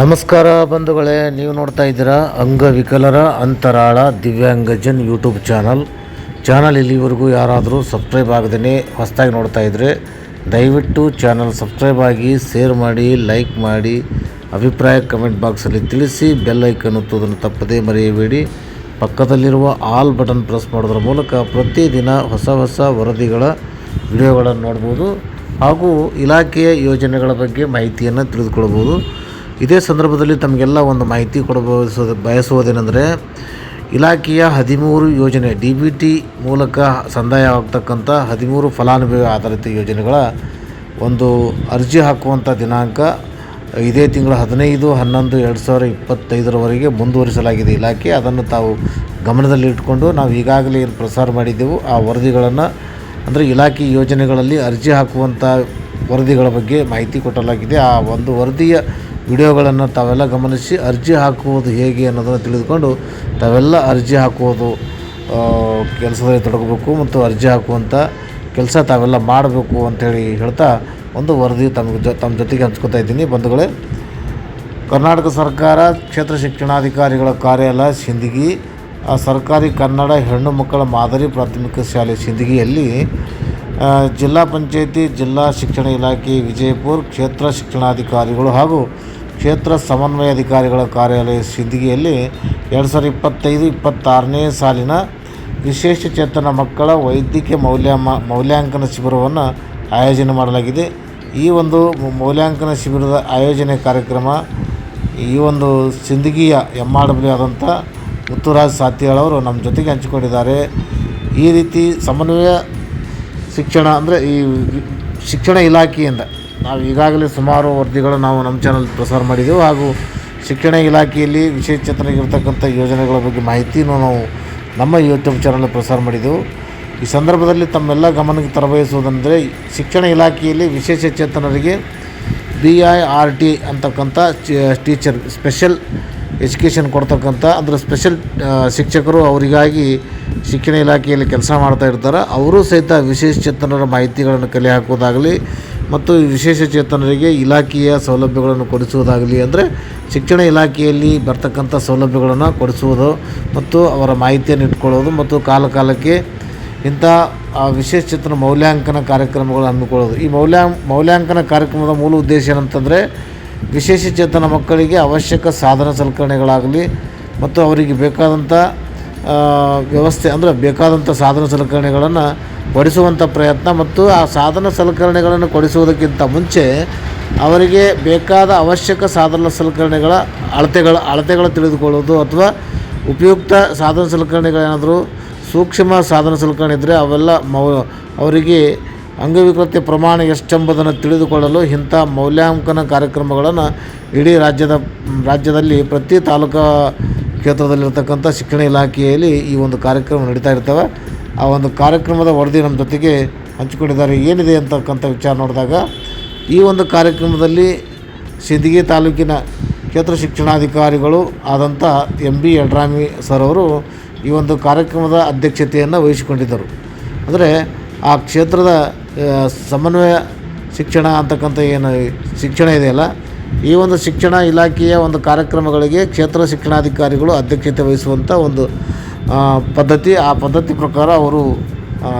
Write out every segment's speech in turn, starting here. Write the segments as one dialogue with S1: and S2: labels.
S1: ನಮಸ್ಕಾರ ಬಂಧುಗಳೇ, ನೀವು ನೋಡ್ತಾ ಇದ್ದೀರಾ ಅಂಗವಿಕಲರ ಅಂತರಾಳ ದಿವ್ಯಾಂಗಜನ್ ಯೂಟ್ಯೂಬ್ ಚಾನಲ್. ಚಾನಲ್ ಇಲ್ಲಿವರೆಗೂ ಯಾರಾದರೂ ಸಬ್ಸ್ಕ್ರೈಬ್ ಆಗದೇ ಹೊಸದಾಗಿ ನೋಡ್ತಾ ಇದ್ದರೆ ದಯವಿಟ್ಟು ಚಾನಲ್ ಸಬ್ಸ್ಕ್ರೈಬ್ ಆಗಿ ಶೇರ್ ಮಾಡಿ, ಲೈಕ್ ಮಾಡಿ, ಅಭಿಪ್ರಾಯ ಕಮೆಂಟ್ ಬಾಕ್ಸಲ್ಲಿ ತಿಳಿಸಿ, ಬೆಲ್ ಐಕನ್ ಒತ್ತುವುದನ್ನು ತಪ್ಪದೇ ಮರೆಯಬೇಡಿ. ಪಕ್ಕದಲ್ಲಿರುವ ಆಲ್ ಬಟನ್ ಪ್ರೆಸ್ ಮಾಡೋದ್ರ ಮೂಲಕ ಪ್ರತಿದಿನ ಹೊಸ ಹೊಸ ವರದಿಗಳ ವಿಡಿಯೋಗಳನ್ನು ನೋಡ್ಬೋದು ಹಾಗೂ ಇಲಾಖೆಯ ಯೋಜನೆಗಳ ಬಗ್ಗೆ ಮಾಹಿತಿಯನ್ನು ತಿಳಿದುಕೊಳ್ಬೋದು. ಇದೇ ಸಂದರ್ಭದಲ್ಲಿ ತಮಗೆಲ್ಲ ಒಂದು ಮಾಹಿತಿ ಕೊಡಬಯಸೋದು ಬಯಸುವುದೇನೆಂದರೆ ಇಲಾಖೆಯ ಹದಿಮೂರು ಯೋಜನೆ, ಡಿ ಬಿ ಟಿ ಮೂಲಕ ಸಂದಾಯ ಆಗ್ತಕ್ಕಂಥ ಹದಿಮೂರು ಫಲಾನುಭವಿ ಆಧಾರಿತ ಯೋಜನೆಗಳ ಒಂದು ಅರ್ಜಿ ಹಾಕುವಂಥ ದಿನಾಂಕ ಇದೇ ತಿಂಗಳ ಹದಿನೈದು, ಹನ್ನೊಂದು, ಎರಡು ಸಾವಿರ ಇಪ್ಪತ್ತೈದರವರೆಗೆ ಮುಂದುವರಿಸಲಾಗಿದೆ. ಇಲಾಖೆ ಅದನ್ನು ತಾವು ಗಮನದಲ್ಲಿಟ್ಟುಕೊಂಡು ನಾವು ಈಗಾಗಲೇ ಏನು ಪ್ರಸಾರ ಮಾಡಿದ್ದೆವು, ಆ ವರದಿಗಳನ್ನು ಅಂದರೆ ಇಲಾಖೆ ಯೋಜನೆಗಳಲ್ಲಿ ಅರ್ಜಿ ಹಾಕುವಂಥ ವರದಿಗಳ ಬಗ್ಗೆ ಮಾಹಿತಿ ಕೊಟ್ಟಲಾಗಿದೆ. ಆ ಒಂದು ವರದಿಯ ವಿಡಿಯೋಗಳನ್ನು ತಾವೆಲ್ಲ ಗಮನಿಸಿ ಅರ್ಜಿ ಹಾಕುವುದು ಹೇಗೆ ಅನ್ನೋದನ್ನು ತಿಳಿದುಕೊಂಡು ತಾವೆಲ್ಲ ಅರ್ಜಿ ಹಾಕುವುದು ಕೆಲಸದಲ್ಲಿ ತೊಡಗಬೇಕು ಮತ್ತು ಅರ್ಜಿ ಹಾಕುವಂಥ ಕೆಲಸ ತಾವೆಲ್ಲ ಮಾಡಬೇಕು ಅಂಥೇಳಿ ಹೇಳ್ತಾ ಒಂದು ವರದಿ ತಮಗೆ ಜೊ ತಮ್ಮ ಜೊತೆಗೆ ಹಂಚ್ಕೊತಾ ಇದ್ದೀನಿ. ಬಂಧುಗಳೇ, ಕರ್ನಾಟಕ ಸರ್ಕಾರ ಕ್ಷೇತ್ರ ಶಿಕ್ಷಣಾಧಿಕಾರಿಗಳ ಕಾರ್ಯಾಲಯ ಸಿಂದಗಿ ಸರ್ಕಾರಿ ಕನ್ನಡ ಹೆಣ್ಣು ಮಕ್ಕಳ ಮಾದರಿ ಪ್ರಾಥಮಿಕ ಶಾಲೆ ಸಿಂದಗಿಯಲ್ಲಿ ಜಿಲ್ಲಾ ಪಂಚಾಯಿತಿ, ಜಿಲ್ಲಾ ಶಿಕ್ಷಣ ಇಲಾಖೆ ವಿಜಯಪುರ ಕ್ಷೇತ್ರ ಶಿಕ್ಷಣಾಧಿಕಾರಿಗಳು ಹಾಗೂ ಕ್ಷೇತ್ರ ಸಮನ್ವಯ ಅಧಿಕಾರಿಗಳ ಕಾರ್ಯಾಲಯ ಸಿದ್ದಿಗೆಯಲ್ಲಿ ಎರಡು ಸಾವಿರದ ಇಪ್ಪತ್ತೈದು, ಇಪ್ಪತ್ತಾರನೇ ಸಾಲಿನ ವಿಶೇಷ ಚೇತನ ಮಕ್ಕಳ ವೈದ್ಯಕೀಯ ಮೌಲ್ಯ ಮೌಲ್ಯಾಂಕನ ಶಿಬಿರವನ್ನು ಆಯೋಜನೆ ಮಾಡಲಾಗಿದೆ. ಈ ಒಂದು ಮೌಲ್ಯಾಂಕನ ಶಿಬಿರದ ಆಯೋಜನೆ ಕಾರ್ಯಕ್ರಮ ಈ ಒಂದು ಸಿಂದಗಿಯ ಎಂ ಆರ್ ಡಬ್ಲ್ಯೂ ಆದಂಥ ಮುತ್ತುರಾಜ್ ಸಾತ್ಯಾಳ್ ಅವರು ನಮ್ಮ ಜೊತೆಗೆ ಹಂಚಿಕೊಂಡಿದ್ದಾರೆ. ಈ ರೀತಿ ಸಮನ್ವಯ ಶಿಕ್ಷಣ ಅಂದರೆ ಈ ಶಿಕ್ಷಣ ಇಲಾಖೆಯಿಂದ ನಾವು ಈಗಾಗಲೇ ಸುಮಾರು ವರದಿಗಳು ನಾವು ನಮ್ಮ ಚಾನಲ್ ಪ್ರಸಾರ ಮಾಡಿದ್ದೆವು ಹಾಗೂ ಶಿಕ್ಷಣ ಇಲಾಖೆಯಲ್ಲಿ ವಿಶೇಷ ಚೇತನಗಿರ್ತಕ್ಕಂಥ ಯೋಜನೆಗಳ ಬಗ್ಗೆ ಮಾಹಿತಿಯನ್ನು ನಾವು ನಮ್ಮ ಯೂಟ್ಯೂಬ್ ಚಾನಲ್ ಪ್ರಸಾರ ಮಾಡಿದೆವು. ಈ ಸಂದರ್ಭದಲ್ಲಿ ತಮ್ಮೆಲ್ಲ ಗಮನಕ್ಕೆ ತರಬಯಸುವುದಂದರೆ ಶಿಕ್ಷಣ ಇಲಾಖೆಯಲ್ಲಿ ವಿಶೇಷಚೇತನರಿಗೆ ಬಿ ಐ ಆರ್ ಟಿ ಅಂತಕ್ಕಂಥ ಟೀಚರ್ ಸ್ಪೆಷಲ್ ಎಜುಕೇಷನ್ ಕೊಡ್ತಕ್ಕಂಥ, ಅಂದರೆ ಸ್ಪೆಷಲ್ ಶಿಕ್ಷಕರು ಅವರಿಗಾಗಿ ಶಿಕ್ಷಣ ಇಲಾಖೆಯಲ್ಲಿ ಕೆಲಸ ಮಾಡ್ತಾ ಇರ್ತಾರೆ. ಅವರು ಸಹಿತ ವಿಶೇಷ ಚೇತನರ ಮಾಹಿತಿಗಳನ್ನು ಕಲೆ ಹಾಕುವುದಾಗಲಿ ಮತ್ತು ವಿಶೇಷ ಚೇತನರಿಗೆ ಇಲಾಖೆಯ ಸೌಲಭ್ಯಗಳನ್ನು ಕೊಡಿಸುವುದಾಗಲಿ ಅಂದರೆ ಶಿಕ್ಷಣ ಇಲಾಖೆಯಲ್ಲಿ ಬರ್ತಕ್ಕಂಥ ಸೌಲಭ್ಯಗಳನ್ನು ಕೊಡಿಸುವುದು ಮತ್ತು ಅವರ ಮಾಹಿತಿಯನ್ನು ಇಟ್ಕೊಳ್ಳೋದು ಮತ್ತು ಕಾಲ ಕಾಲಕ್ಕೆ ಇಂಥ, ಆ, ವಿಶೇಷ ಚೇತನ ಮೌಲ್ಯಾಂಕನ ಕಾರ್ಯಕ್ರಮಗಳು ಹಮ್ಮಿಕೊಳ್ಳೋದು ಈ ಮೌಲ್ಯಾ, ಮೌಲ್ಯಾಂಕನ ಕಾರ್ಯಕ್ರಮದ ಮೂಲ ಉದ್ದೇಶ ಏನಂತಂದರೆ ವಿಶೇಷ ಚೇತನ ಮಕ್ಕಳಿಗೆ ಅವಶ್ಯಕ ಸಾಧನ ಸಲಕರಣೆಗಳಾಗಲಿ ಮತ್ತು ಅವರಿಗೆ ಬೇಕಾದಂಥ ವ್ಯವಸ್ಥೆ ಅಂದರೆ ಬೇಕಾದಂಥ ಸಾಧನ ಸಲಕರಣೆಗಳನ್ನು ಕೊಡಿಸುವಂಥ ಪ್ರಯತ್ನ ಮತ್ತು ಆ ಸಾಧನ ಸಲಕರಣೆಗಳನ್ನು ಕೊಡಿಸುವುದಕ್ಕಿಂತ ಮುಂಚೆ ಅವರಿಗೆ ಬೇಕಾದ ಅವಶ್ಯಕ ಸಾಧನ ಸಲಕರಣೆಗಳ ಅಳತೆಗಳ ಅಳತೆಗಳ ತಿಳಿದುಕೊಳ್ಳೋದು ಅಥವಾ ಉಪಯುಕ್ತ ಸಾಧನ ಸಲಕರಣೆಗಳೇನಾದರೂ ಸೂಕ್ಷ್ಮ ಸಾಧನ ಸಲಕರಣೆ ಇದ್ದರೆ ಅವೆಲ್ಲ ಮೌ ಅವರಿಗೆ ಅಂಗವಿಕೃತಿ ಪ್ರಮಾಣ ಎಷ್ಟೆಂಬುದನ್ನು ತಿಳಿದುಕೊಳ್ಳಲು ಇಂಥ ಮೌಲ್ಯಾಂಕನ ಕಾರ್ಯಕ್ರಮಗಳನ್ನು ಇಡೀ ರಾಜ್ಯದ, ರಾಜ್ಯದಲ್ಲಿ ಪ್ರತಿ ತಾಲೂಕಾ ಕ್ಷೇತ್ರದಲ್ಲಿರ್ತಕ್ಕಂಥ ಶಿಕ್ಷಣ ಇಲಾಖೆಯಲ್ಲಿ ಈ ಒಂದು ಕಾರ್ಯಕ್ರಮ ನಡೀತಾ ಇರ್ತವೆ. ಆ ಒಂದು ಕಾರ್ಯಕ್ರಮದ ವರದಿ ನಮ್ಮ ಜೊತೆಗೆ ಹಂಚಿಕೊಂಡಿದ್ದಾರೆ. ಏನಿದೆ ಅಂತಕ್ಕಂಥ ವಿಚಾರ ನೋಡಿದಾಗ, ಈ ಒಂದು ಕಾರ್ಯಕ್ರಮದಲ್ಲಿ ಸಿದ್ದಿಗೆ ತಾಲೂಕಿನ ಕ್ಷೇತ್ರ ಶಿಕ್ಷಣಾಧಿಕಾರಿಗಳು ಆದಂಥ ಎಂ ಬಿ ಯಡ್ರಾಮಿ ಸರ್ ಅವರು ಈ ಒಂದು ಕಾರ್ಯಕ್ರಮದ ಅಧ್ಯಕ್ಷತೆಯನ್ನು ವಹಿಸಿಕೊಂಡಿದ್ದರು. ಅಂದರೆ ಆ ಕ್ಷೇತ್ರದ ಸಮನ್ವಯ ಶಿಕ್ಷಣ ಅಂತಕ್ಕಂಥ ಏನು, ಶಿಕ್ಷಣ ಇದೆಯಲ್ಲ, ಈ ಒಂದು ಶಿಕ್ಷಣ ಇಲಾಖೆಯ ಒಂದು ಕಾರ್ಯಕ್ರಮಗಳಿಗೆ ಕ್ಷೇತ್ರ ಶಿಕ್ಷಣಾಧಿಕಾರಿಗಳು ಅಧ್ಯಕ್ಷತೆ ವಹಿಸುವಂಥ ಒಂದು ಪದ್ಧತಿ ಆ ಪದ್ಧತಿ ಪ್ರಕಾರ ಅವರು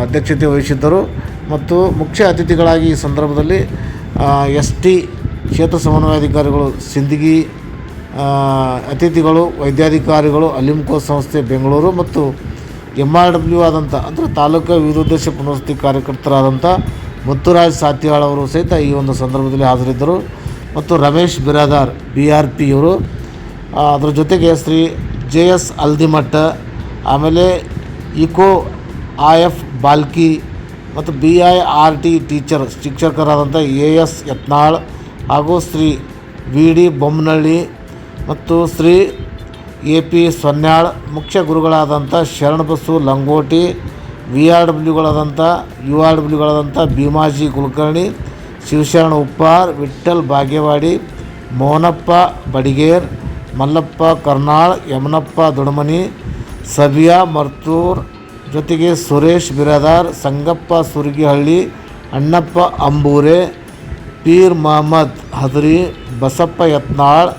S1: ಅಧ್ಯಕ್ಷತೆ ವಹಿಸಿದ್ದರು. ಮತ್ತು ಮುಖ್ಯ ಅತಿಥಿಗಳಾಗಿ ಈ ಸಂದರ್ಭದಲ್ಲಿ ಎಸ್ ಟಿ ಕ್ಷೇತ್ರ ಸಮನ್ವಯಾಧಿಕಾರಿಗಳು ಸಿಂದಗಿ ಅತಿಥಿಗಳು ವೈದ್ಯಾಧಿಕಾರಿಗಳು ಅಲಿಮ್ಕೋ ಸಂಸ್ಥೆ ಬೆಂಗಳೂರು ಮತ್ತು ಎಂ ಆರ್ ಡಬ್ಲ್ಯೂ ಆದಂಥ ಅಂದರೆ ತಾಲೂಕು ವಿವಿಧೋದ್ದೇಶ ಪುನರ್ವಸತಿ ಕಾರ್ಯಕರ್ತರಾದಂಥ ಮುತ್ತುರಾಜ್ ಸಾತ್ಯಾಳ್ ಅವರು ಸಹಿತ ಈ ಒಂದು ಸಂದರ್ಭದಲ್ಲಿ ಹಾಜರಿದ್ದರು. ಮತ್ತು Ramesh Biradar B R P ಇವರು ಆ, ಅದ್ರ ಜೊತೆಗೆ ಶ್ರೀ ಜೆ ಎಸ್ ಅಲ್ದಿಮಠ ಆಮೇಲೆ ಇಕೋ ಆ ಎಫ್ ಬಾಲ್ಕಿ ಮತ್ತು B I R T teacher, ಶಿಕ್ಷಕರಾದಂಥ A S Yatnal ಹಾಗೂ ಶ್ರೀ ವಿ ಡಿ ಬೊಮ್ಮನಹಳ್ಳಿ ಮತ್ತು ಶ್ರೀ ಎ ಪಿ ಸೊನ್ಯಾಳ್, ಮುಖ್ಯ ಗುರುಗಳಾದಂಥ ಶರಣಬಸು ಲಂಗೋಟಿ, ವಿ ಆರ್ ಡಬ್ಲ್ಯೂಗಳಾದಂಥ ಯು ಆರ್ ಡಬ್ಲ್ಯೂಗಳಾದಂಥ ಭೀಮಾಜಿ ಕುಲಕರ್ಣಿ, ಶಿವಶರಣ ಉಪ್ಪಾರ್, ವಿಠ್ಠಲ್ ಭಾಗ್ಯವಾಡಿ ಮೋನಪ್ಪ ಬಡಿಗೇರ್, ಮಲ್ಲಪ್ಪ ಕರ್ನಾಳ್, ಯಮನಪ್ಪ ದೊಡಮನಿ ಸಬಿಯಾ ಮರ್ತೂರ್ ಜೊತೆಗೆ ಸುರೇಶ್ ಬಿರಾದಾರ್, ಸಂಗಪ್ಪ ಸುರಗಿಹಳ್ಳಿ, ಅಣ್ಣಪ್ಪ ಅಂಬೂರೆ, ಪೀರ್ ಮಹಮ್ಮದ್ ಹದ್ರಿ, ಬಸಪ್ಪ ಯತ್ನಾಳ್,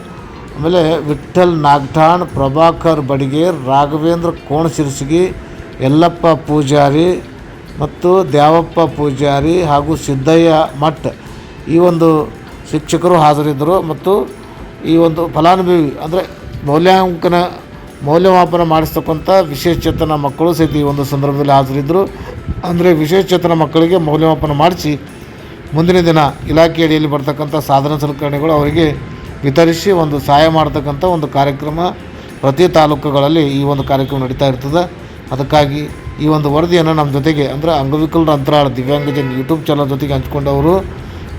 S1: ಆಮೇಲೆ ವಿಠಲ್ ನಾಗ್ಠಾಣ್, ಪ್ರಭಾಕರ್ ಬಡಿಗೇರ್, ರಾಘವೇಂದ್ರ ಕೋಣಶಿರ್ಸಿಗಿ ಯಲ್ಲಪ್ಪ ಪೂಜಾರಿ ಮತ್ತು ದ್ಯಾವಪ್ಪ ಪೂಜಾರಿ ಹಾಗೂ ಸಿದ್ದಯ್ಯ ಮಠ್ ಈ ಒಂದು ಶಿಕ್ಷಕರು ಹಾಜರಿದ್ದರು ಮತ್ತು ಈ ಒಂದು ಫಲಾನುಭವಿ ಅಂದರೆ ಮೌಲ್ಯಾಂಕನ ಮೌಲ್ಯಮಾಪನ ಮಾಡಿಸ್ತಕ್ಕಂಥ ವಿಶೇಷಚೇತನ ಮಕ್ಕಳು ಸಹಿತ ಈ ಒಂದು ಸಂದರ್ಭದಲ್ಲಿ ಹಾಜರಿದ್ದರು. ಅಂದರೆ ವಿಶೇಷಚೇತನ ಮಕ್ಕಳಿಗೆ ಮೌಲ್ಯಮಾಪನ ಮಾಡಿಸಿ ಮುಂದಿನ ದಿನ ಇಲಾಖೆ ಅಡಿಯಲ್ಲಿ ಬರ್ತಕ್ಕಂಥ ಸಾಧನ ಸಲಕರಣೆಗಳು ಅವರಿಗೆ ವಿತರಿಸಿ ಒಂದು ಸಹಾಯ ಮಾಡ್ತಕ್ಕಂಥ ಒಂದು ಕಾರ್ಯಕ್ರಮ ಪ್ರತಿ ತಾಲೂಕುಗಳಲ್ಲಿ ಈ ಒಂದು ಕಾರ್ಯಕ್ರಮ ನಡೀತಾ ಇರ್ತದೆ. ಅದಕ್ಕಾಗಿ ಈ ಒಂದು ವರದಿಯನ್ನು ನಮ್ಮ ಜೊತೆಗೆ ಅಂದರೆ ಅಂಗವಿಕಲರ ಅಂತರಾಳ ದಿವ್ಯಾಂಗಜನ್ ಯೂಟ್ಯೂಬ್ ಚಾನಲ್ ಜೊತೆಗೆ ಹಂಚ್ಕೊಂಡವರು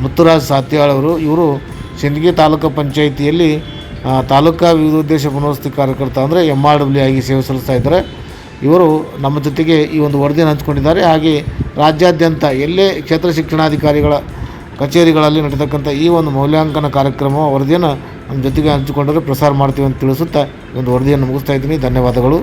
S1: ಮುತ್ತುರಾಜ್ ಸಾತ್ಯಾಳ್ ಅವರು, ಇವರು ಸಿಂದಗಿ ತಾಲೂಕು ಪಂಚಾಯಿತಿಯಲ್ಲಿ ತಾಲೂಕಾ ವಿವಿಧೋದ್ದೇಶ ಪುನರ್ವಸತಿ ಕಾರ್ಯಕರ್ತ ಅಂದರೆ ಎಂ ಆರ್ ಡಬ್ಲ್ಯೂ ಆಗಿ ಸೇವೆ ಸಲ್ಲಿಸ್ತಾ ಇದ್ದಾರೆ. ಇವರು ನಮ್ಮ ಜೊತೆಗೆ ಈ ಒಂದು ವರದಿಯನ್ನು ಹಂಚಿಕೊಂಡಿದ್ದಾರೆ. ಹಾಗೆ ರಾಜ್ಯಾದ್ಯಂತ ಎಲ್ಲೇ ಕ್ಷೇತ್ರ ಶಿಕ್ಷಣಾಧಿಕಾರಿಗಳ ಕಚೇರಿಗಳಲ್ಲಿ ನಡೀತಕ್ಕಂಥ ಈ ಒಂದು ಮೌಲ್ಯಾಂಕನ ಕಾರ್ಯಕ್ರಮ ವರದಿಯನ್ನು ನಮ್ಮ ಜೊತೆಗೆ ಹಂಚಿಕೊಂಡರೆ ಪ್ರಸಾರ ಮಾಡ್ತೀವಿ ಅಂತ ತಿಳಿಸುತ್ತಾ ಒಂದು ವರದಿಯನ್ನು ಮುಗಿಸ್ತಾ ಇದ್ದೀನಿ. ಧನ್ಯವಾದಗಳು.